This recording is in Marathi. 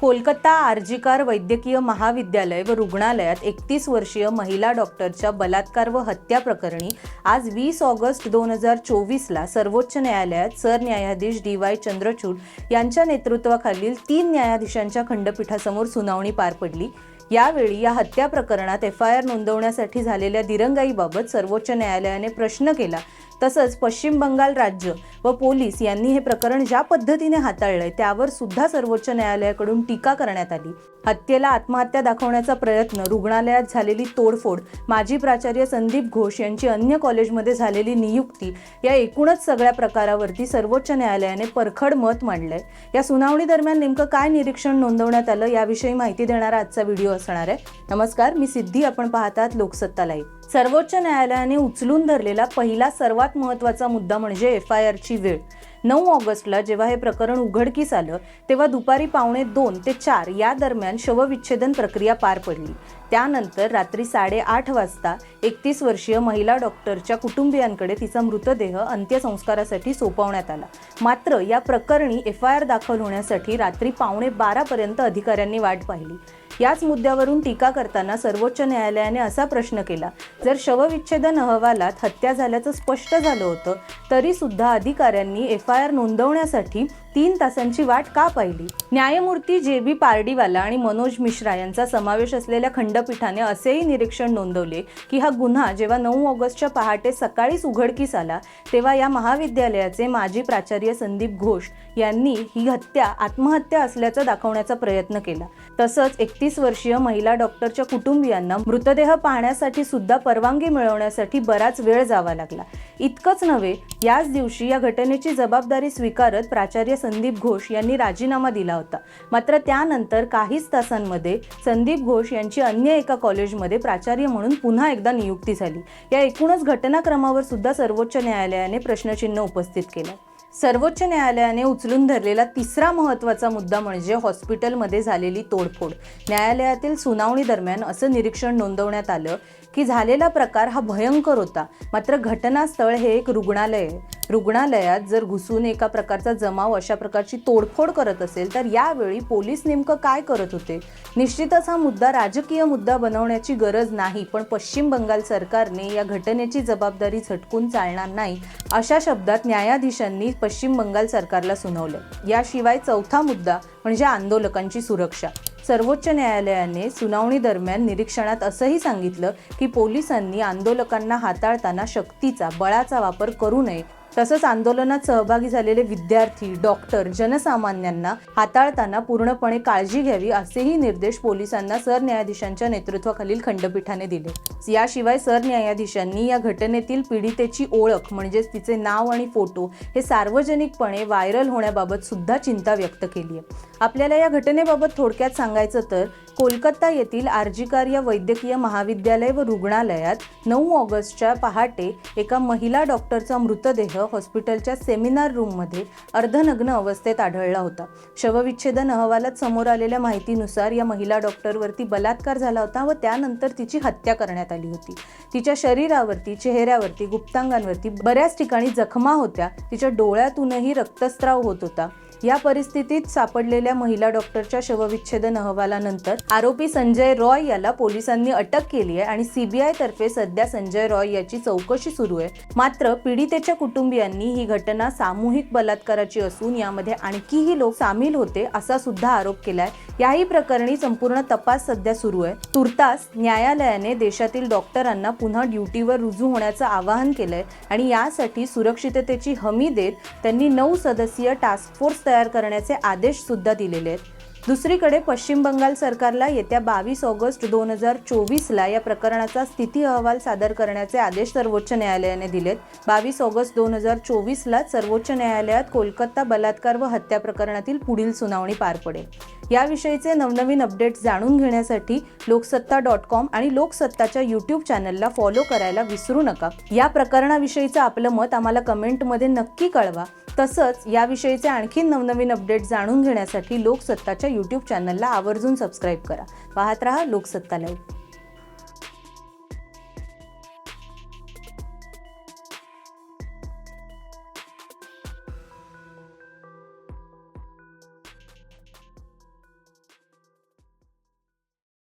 कोलकाता आर्जिकार वैद्यकीय महाविद्यालय व रुग्णालयात एकतीस वर्षीय महिला डॉक्टरच्या बलात्कार व हत्या प्रकरणी आज वीस ऑगस्ट दोन हजार चोवीसला सर्वोच्च न्यायालयात सरन्यायाधीश डी वाय चंद्रचूड यांच्या नेतृत्वाखालील तीन न्यायाधीशांच्या खंडपीठासमोर सुनावणी पार पडली. यावेळी या हत्या प्रकरणात एफ आय आर नोंदवण्यासाठी झालेल्या दिरंगाईबाबत सर्वोच्च न्यायालयाने प्रश्न केला. तसंच पश्चिम बंगाल राज्य व पोलीस यांनी हे प्रकरण ज्या पद्धतीने हाताळलंय त्यावर सुद्धा सर्वोच्च न्यायालयाकडून टीका करण्यात आली. हत्येला आत्महत्या दाखवण्याचा प्रयत्न रुग्णालयात झालेली तोडफोड माजी प्राचार्य संदीप घोष यांची अन्य कॉलेजमध्ये झालेली नियुक्ती या एकूणच सगळ्या प्रकारावरती सर्वोच्च न्यायालयाने परखड मत मांडलंय. या सुनावणी दरम्यान नेमकं काय निरीक्षण नोंदवण्यात आलं याविषयी माहिती देणारा आजचा व्हिडिओ असणार आहे. नमस्कार मी सिद्धी आपण पाहतात लोकसत्ता लाईव्ह. सर्वोच्च न्यायालयाने उचलून धरलेला पहिला सर्वात महत्त्वाचा मुद्दा म्हणजे एफ आय आरची वेळ. नऊ ऑगस्टला जेव्हा हे प्रकरण उघडकीस आलं तेव्हा दुपारी पावणे दोन ते चार या दरम्यान शवविच्छेदन प्रक्रिया पार पडली. त्यानंतर रात्री साडेआठ वाजता एकतीस वर्षीय महिला डॉक्टरच्या कुटुंबियांकडे तिचा मृतदेह अंत्यसंस्कारासाठी सोपवण्यात आला. मात्र या प्रकरणी एफ आय आर दाखल होण्यासाठी रात्री पावणे बारापर्यंत अधिकाऱ्यांनी वाट पाहिली. याच मुद्द्यावरून टीका करताना सर्वोच्च न्यायालयाने असा प्रश्न केला. जर शवविच्छेदन अहवालात हत्या झाल्याचं स्पष्ट झालं होतं तरी सुद्धा अधिकाऱ्यांनी एफ आय आर नोंदवण्यासाठी तीन तासांची वाट का पाहिली? न्यायमूर्ती जे बी पारडीवाला आणि मनोज मिश्रा यांचा समावेश असलेल्या खंडपीठाने असेही निरीक्षण नोंदवले की हा गुन्हा जेव्हा नऊ ऑगस्टच्या पहाटे सकाळीच उघडकीस आला तेव्हा या महाविद्यालयाचे माजी प्राचार्य संदीप घोष यांनी ही हत्या आत्महत्या असल्याचं दाखवण्याचा प्रयत्न केला. तसंच एकतीस वर्षीय महिला डॉक्टरच्या कुटुंबियांना मृतदेह पाहण्यासाठी सुद्धा परवानगी मिळवण्यासाठी बराच वेळ जावा लागला. इतकंच नव्हे याच दिवशी या घटनेची जबाबदारी स्वीकारत प्राचार्य संदीप घोष यांनी राजीनामा दिला होता. मात्र त्यानंतर काहीच तासांमध्ये संदीप घोष यांची अन्य एका कॉलेजमध्ये प्राचार्य म्हणून पुन्हा एकदा नियुक्ती झाली. या एकूणच घटनाक्रमावर सुद्धा सर्वोच्च न्यायालयाने प्रश्नचिन्ह उपस्थित केलं. सर्वोच्च न्यायालयाने उचलून धरलेला तिसरा महत्त्वाचा मुद्दा म्हणजे हॉस्पिटलमध्ये झालेली तोडफोड. न्यायालयातील सुनावणी दरम्यान असं निरीक्षण नोंदवण्यात आलं की झालेला प्रकार हा भयंकर होता. मात्र घटनास्थळ हे एक रुग्णालय आहे रुग्णालयात जर घुसून एका प्रकारचा जमाव अशा प्रकारची तोडफोड करत असेल तर यावेळी पोलीस नेमकं काय करत होते? निश्चितच हा मुद्दा राजकीय मुद्दा बनवण्याची गरज नाही पण पश्चिम बंगाल सरकारने या घटनेची जबाबदारी झटकून चालणार नाही अशा शब्दात न्यायाधीशांनी पश्चिम बंगाल सरकारला सुनावलं. याशिवाय चौथा मुद्दा म्हणजे आंदोलकांची सुरक्षा. सर्वोच्च न्यायालयाने सुनावणी दरम्यान निरीक्षणात असंही सांगितलं की पोलिसांनी आंदोलकांना हाताळताना शक्तीचा बळाचा वापर करू नये तसंच आंदोलनात सहभागी झालेले विद्यार्थी डॉक्टर जनसामान्यांना हाताळताना पूर्णपणे काळजी घ्यावी असेही निर्देश पोलिसांना सरन्यायाधीशांच्या नेतृत्वाखालील खंडपीठाने दिले. याशिवाय सरन्यायाधीशांनी या घटनेतील पीडितेची ओळख म्हणजेच तिचे नाव आणि फोटो हे सार्वजनिकपणे व्हायरल होण्याबाबत सुद्धा चिंता व्यक्त केली आहे. आपल्याला या घटनेबाबत थोडक्यात सांगायचं तर कोलकाता येथील आर्जिकार या वैद्यकीय महाविद्यालय व रुग्णालयात नऊ ऑगस्टच्या पहाटे एका महिला डॉक्टरचा मृतदेह हॉस्पिटलच्या सेमिनार रूममध्ये अर्धनग्न अवस्थेत आढळला होता. शवविच्छेदन अहवालात समोर आलेल्या माहितीनुसार या महिला डॉक्टरवरती बलात्कार झाला होता व त्यानंतर तिची हत्या करण्यात आली होती. तिच्या शरीरावरती चेहऱ्यावरती गुप्तांगांवरती बऱ्याच ठिकाणी जखमा होत्या. तिच्या डोळ्यातूनही रक्तस्त्राव होत होता. या परिस्थितीत सापडलेल्या महिला डॉक्टरच्या शवविच्छेदन अहवालानंतर आरोपी संजय रॉय याला पोलिसांनी अटक केली आहे आणि सीबीआय तर्फे सध्या संजय रॉय याची चौकशी सुरू आहे. मात्र पीडितेच्या कुटुंबियांनी ही घटना सामूहिक बलात्काराची असून यामध्ये आणखीही लोक सामील होते असा सुद्धा आरोप केलाय. याही प्रकरणी संपूर्ण तपास सध्या सुरू आहे. तुर्तास न्यायालयाने देशातील डॉक्टरांना पुन्हा ड्युटीवर रुजू होण्याचं आवाहन केलंय आणि यासाठी सुरक्षिततेची हमी देत त्यांनी नऊ सदस्यीय टास्क फोर्स तयार करण्याचे आदेश सुद्धा दिलेले आहेत. दुसरीकडे पश्चिम बंगाल सरकारला येत्या बावीस ऑगस्ट दोन हजार चोवीसला या प्रकरणाचा स्थिती अहवाल सादर करण्याचे आदेश सर्वोच्च न्यायालयाने दिलेत. बावीस ऑगस्ट दोन हजार चोवीसला सर्वोच्च न्यायालयात कोलकाता बलात्कार व हत्या प्रकरणातील पुढील सुनावणी पार पडेल. याविषयीचे नवनवीन अपडेट्स जाणून घेण्यासाठी लोकसत्ता डॉट कॉम आणि लोकसत्ताच्या यूट्यूब चॅनलला फॉलो करायला विसरू नका. या प्रकरणाविषयीचं आपलं मत आम्हाला कमेंटमध्ये नक्की कळवा. तसंच याविषयीचे आणखी नवनवीन अपडेट जाणून घेण्यासाठी लोकसत्ताच्या यूट्यूब चॅनलला आवर्जून सबस्क्राईब करा. पाहत रहा लोकसत्ता लाईव्ह.